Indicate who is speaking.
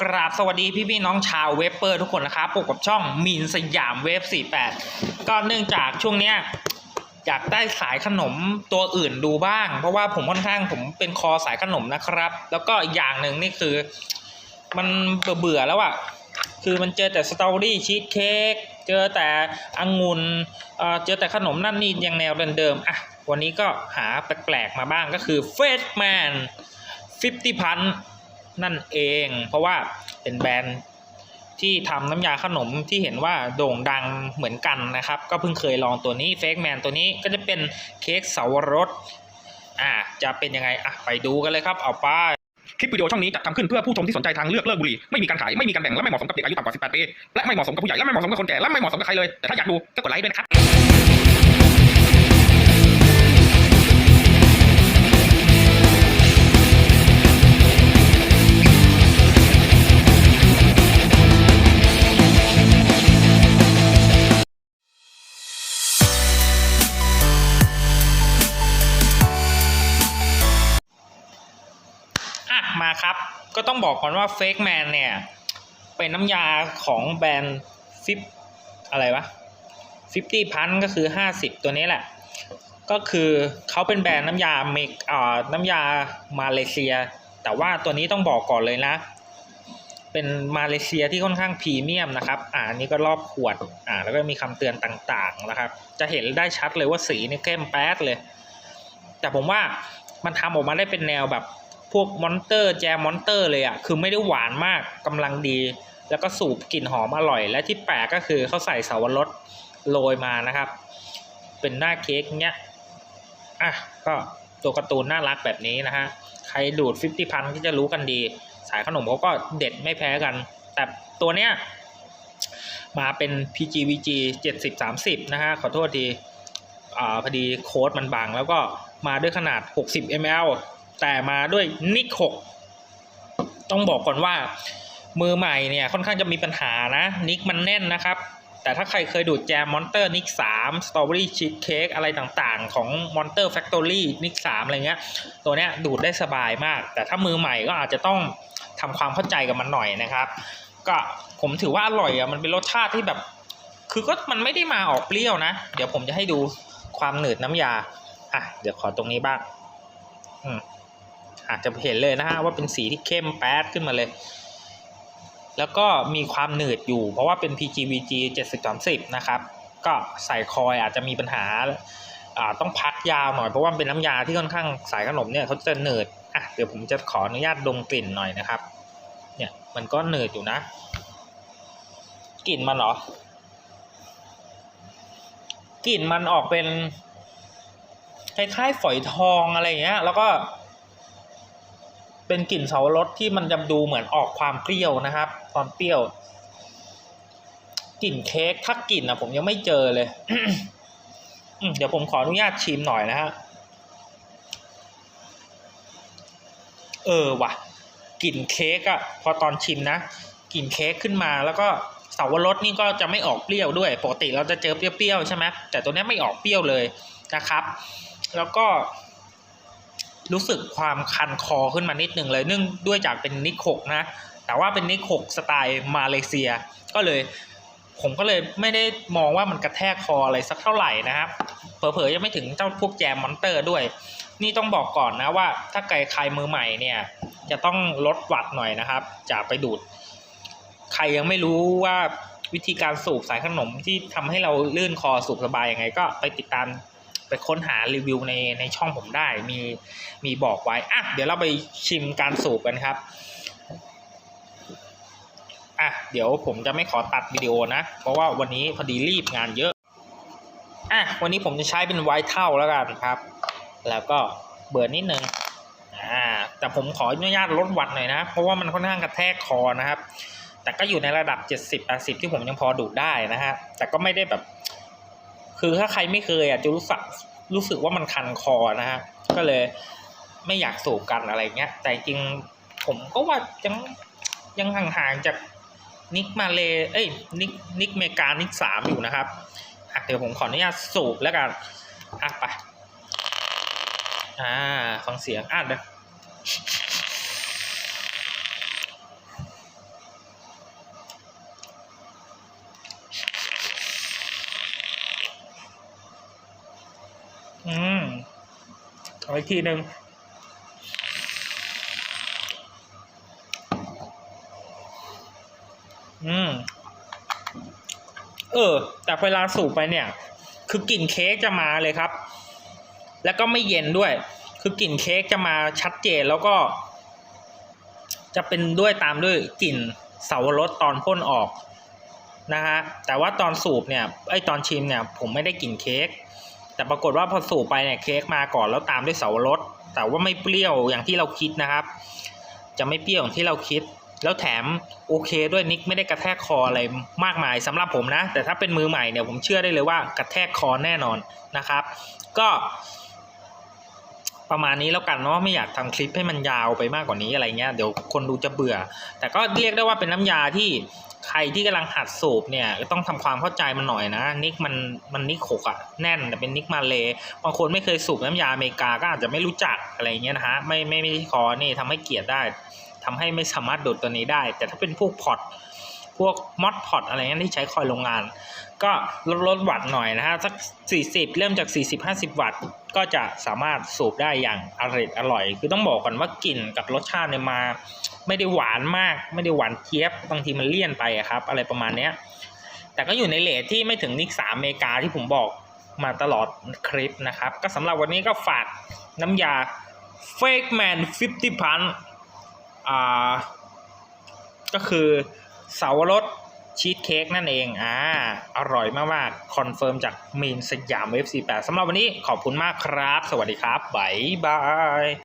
Speaker 1: กราบสวัสดีพี่พี่น้องชาวเวฟเปอร์ทุกคนนะครับพบกับช่องมีนสยามเวฟ48 ก็เนื่องจากช่วงเนี้ยอยากได้สายขนมตัวอื่นดูบ้าง เพราะว่าผมค่อนข้างผมเป็นคอสายขนมนะครับ แล้วก็อีกอย่างหนึ่งนี่คือ มันเบื่อแล้วอะคือมันเจอแต่สตรอเบอรี่ชีสเค้กเจอแต่องุ่นเอ่อเจอแต่ขนมนั่นนี่ยังแนวเดิมๆอะวันนี้ก็หาแปลกๆมาบ้างก็คือเฟสแมน50พัน นั่นเอง เพราะว่าเป็นแบรนด์ที่ทำน้ำยาขนมที่เห็นว่าโด่งดังเหมือนกันนะครับ ก็เพิ่งเคยลองตัวนี้เฟกแมนตัวนี้ก็จะเป็นเค้กเสาวรสอ่าจะเป็นยังไงอะไปดูกันเลยครับเอาไป้า
Speaker 2: คลิปวิดีโอช่องนี้จัดทำขึ้นเพื่อผู้ชมที่สนใจทางเลือกเลิกบุหรี่ไม่มีการขายไม่มีการแบ่งและไม่เหมาะสมกับเด็กอายุต่ำกว่า 18 ปีและไม่เหมาะสมกับผู้ใหญ่และไม่เหมาะสมกับคนแก่และไม่เหมาะสมกับใครเลยแต่ถ้าอยากดูก็กดไลค์ด้วยนะครับ
Speaker 1: ครับ ก็ต้องบอกก่อนว่าเฟกแมนเนี่ย เป็นน้ำยาของแบรนด์ฟิปอะไรวะ50พันก็คือ50ตัวนี้แหละ ก็คือเขาเป็นแบรนด์น้ำยาเมกอ่าน้ำยามาเลเซีย แต่ว่าตัวนี้ต้องบอกก่อนเลยนะ เป็นมาเลเซียที่ค่อนข้างพรีเมียมนะครับ อ่านี้ก็รอบขวด อ่า แล้วก็มีคำเตือนต่างๆนะครับ จะเห็นได้ชัดเลยว่าสีนี่เข้มแป๊ดเลย แต่ผมว่ามันทำออกมาได้เป็นแนวแบบ พวกมอนเตอร์แจมมอนเตอร์เลยอะ่ะคือไม่ได้หวานมากกำลังดี แล้วก็สูบกลิ่นหอมอร่อย และที่แปลกก็คือเขาใส่สาวรสโรยมานะครับ เป็นหน้าเค้กเนี้ยอะก็ตัวการ์ตูนน่ารักแบบนี้นะฮะใครดูด50พันก็จะรู้กันดี สายขนมเขาก็เด็ดไม่แพ้กัน แต่ตัวเนี้ยมาเป็น PGVG 70 30 นะฮะขอโทษทีอ่าพอดีโค้ดมันบางแล้วก็มาด้วยขนาด 60 ml แต่มาด้วยนิก6ต้องบอกก่อนว่า มือใหม่เนี่ยค่อนข้างจะมีปัญหานะ นิกมันแน่นนะครับ แต่ถ้าใครเคยดูดแจมมอนเตอร์นิก3 Strawberry Cheesecake อะไรต่างๆ ของ Monster Factory นิก3อะไรเงี้ย ตัวเนี้ยดูดได้สบายมาก แต่ถ้ามือใหม่ก็อาจจะต้องทำความเข้าใจกับมันหน่อยนะครับ ก็ผมถือว่าอร่อยอะมันเป็นรสชาติที่แบบ คือก็มันไม่ได้มาออกเปรี้ยวนะ เดี๋ยวผมจะให้ดูความหนืดน้ำยา อะ เดี๋ยวขอตรงนี้บ้าง อืม อาจจะเห็นเลยนะฮะว่าเป็นสีที่เข้มแป๊ดขึ้นมาเลย แล้วก็มีความหนืดอยู่ เพราะว่าเป็น PGVG 7030 นะครับ ก็ใส่คอยอาจจะมีปัญหาต้องพักยาวหน่อยเพราะว่าเป็นน้ำยาที่ค่อนข้างสายขนมเนี่ยเขาจะหนืดอะเดี๋ยวผมจะขออนุญาตดมกลิ่นหน่อยนะครับ เนี่ยมันก็หนืดอยู่นะ กลิ่นมันเหรอกลิ่นมันออกเป็นคล้ายๆฝอยทองอะไรเงี้ย แล้วก็ เป็นกลิ่นเสาวรสที่มันจะดูเหมือนออกความเปรี้ยวนะครับ ความเปรี้ยว กลิ่นเค้กถ้ากลิ่นอะ ผมยังไม่เจอเลยเดี๋ยวผมขออนุญาตชิมหน่อยนะฮะเออว่ะกลิ่นเค้กอะพอตอนชิมนะกลิ่นเค้กขึ้นมาแล้วก็เสาวรสนี่ก็จะไม่ออกเปรี้ยวด้วย ปกติเราจะเจอเปรี้ยวๆใช่ไหมแต่ตัวนี้ไม่ออกเปรี้ยวเลยนะครับ แล้วก็ รู้สึกความคันคอขึ้นมานิดหนึ่งเลยเนื่องด้วยจากเป็นนิโคกนะ แต่ว่าเป็นนิโคกสไตล์มาเลเซีย ก็เลยผมก็เลยไม่ได้มองว่ามันกระแทกคออะไรสักเท่าไหร่นะครับ เผลอๆยังไม่ถึงเจ้าพวกแจมมอนเตอร์ด้วย นี่ต้องบอกก่อนนะว่าถ้าใครใครมือใหม่เนี่ย จะต้องลดวัดหน่อยนะครับจะไปดูด ใครยังไม่รู้ว่าวิธีการสูบสายขนมที่ทำให้เราลื่นคอสูบสบายยังไง ก็ไปติดตาม ไปค้นหารีวิวในในช่องผมได้มีมีบอกไว้อะเดี๋ยวเราไปชิมการสูบกันครับอะเดี๋ยวผมจะไม่ขอตัดวิดีโอนะ เพราะว่าวันนี้พอดีรีบงานเยอะอะวันนี้ผมจะใช้เป็นไวท์เท่าแล้วกันครับ แล้วก็เบิร์นนิดนึงอ่าแต่ผมขออนุญาตลดวัดหน่อยนะ เพราะว่ามันค่อนข้างกระแทกคอนะครับ แต่ก็อยู่ในระดับ 70 80 ที่ผมยังพอดูดได้นะฮะแต่ก็ไม่ได้แบบ คือถ้าใครไม่เคยอะจะรู้สึกรู้สึกว่ามันคันคอนะฮะก็เลยไม่อยากสูบกันอะไรเงี้ย แต่จริงผมก็ว่ายังยังห่างๆจากนิกมาเลเอ้ยนิกนิกเมกานิกสามอยู่นะครับอะเดี๋ยวผมขออนุญาตสูบแล้วกันอะไปอ่าฟังเสียงอะเดี๋ยว เออีกทีหนึ่งอืม เออ แต่เวลาสูบไปเนี่ย คือกลิ่นเค้กจะมาเลยครับ แล้วก็ไม่เย็นด้วย คือกลิ่นเค้กจะมาชัดเจนแล้วก็ จะเป็นด้วยตามด้วยกลิ่นเสาวรสตอนพ่นออกนะฮะ แต่ว่าตอนสูบเนี่ย ไอตอนชิมเนี่ย ผมไม่ได้กลิ่นเค้ก แต่ปรากฏว่าพอสูบไปเนี่ยเค้กมาก่อนแล้วตามด้วยเสาวรสแต่ว่าไม่เปรี้ยวอย่างที่เราคิดนะครับ จะไม่เปรี้ยวอย่างที่เราคิด แล้วแถมโอเคด้วยนิกไม่ได้กระแทกคออะไรมากมายสำหรับผมนะ แต่ถ้าเป็นมือใหม่เนี่ยผมเชื่อได้เลยว่ากระแทกคอแน่นอนนะครับ ก็ ประมาณนี้แล้วกันเนาะไม่อยากทำคลิปให้มันยาวไปมากกว่านี้อะไรเงี้ยเดี๋ยวคนดูจะเบื่อ แต่ก็เรียกได้ว่าเป็นน้ำยาที่ใครที่กำลังหัดสูบเนี่ยต้องทำความเข้าใจมันหน่อยนะนิกมันมันนิกหกอะแน่นแต่เป็นนิกมาเลยบางคนไม่เคยสูบน้ำยาอเมริกาก็อาจจะไม่รู้จักอะไรเงี้ยนะฮะไม่ไม่ไม่คอนี่ทำให้เกลียดได้ทำให้ไม่สามารถดูดตัวนี้ได้ แต่ถ้าเป็นพวกพอร์ต วกมอดพอร์ตอะไรเงี้ยที่ใช้คอยโรงงาน ก็ลดลดวัตต์หน่อยนะฮะสัก 40 เริ่มจาก 40-50 วัตต์ ก็จะสามารถสูบได้อย่างอร่อยอร่อย คือต้องบอกก่อนว่ากลิ่นกับรสชาติเนี่ยมา ไม่ได้หวานมาก ไม่ได้หวานเจี๊ยบบางทีมันเลี่ยนไปครับ อะไรประมาณเนี้ยแต่ก็อยู่ในเลทที่ไม่ถึงนิกสามอเมริกาที่ผมบอกมาตลอดคลิปนะครับ ก็สำหรับวันนี้ก็ฝากน้ำยา Fake Man 50พันอ่า ก็คือ เสาวรสชีสเค้กนั่นเอง อ่า อร่อยมากๆ คอนเฟิร์มจากมีนสยามเอฟซีแปดสำหรับวันนี้ขอบคุณมากครับ สวัสดีครับ บ๊ายบาย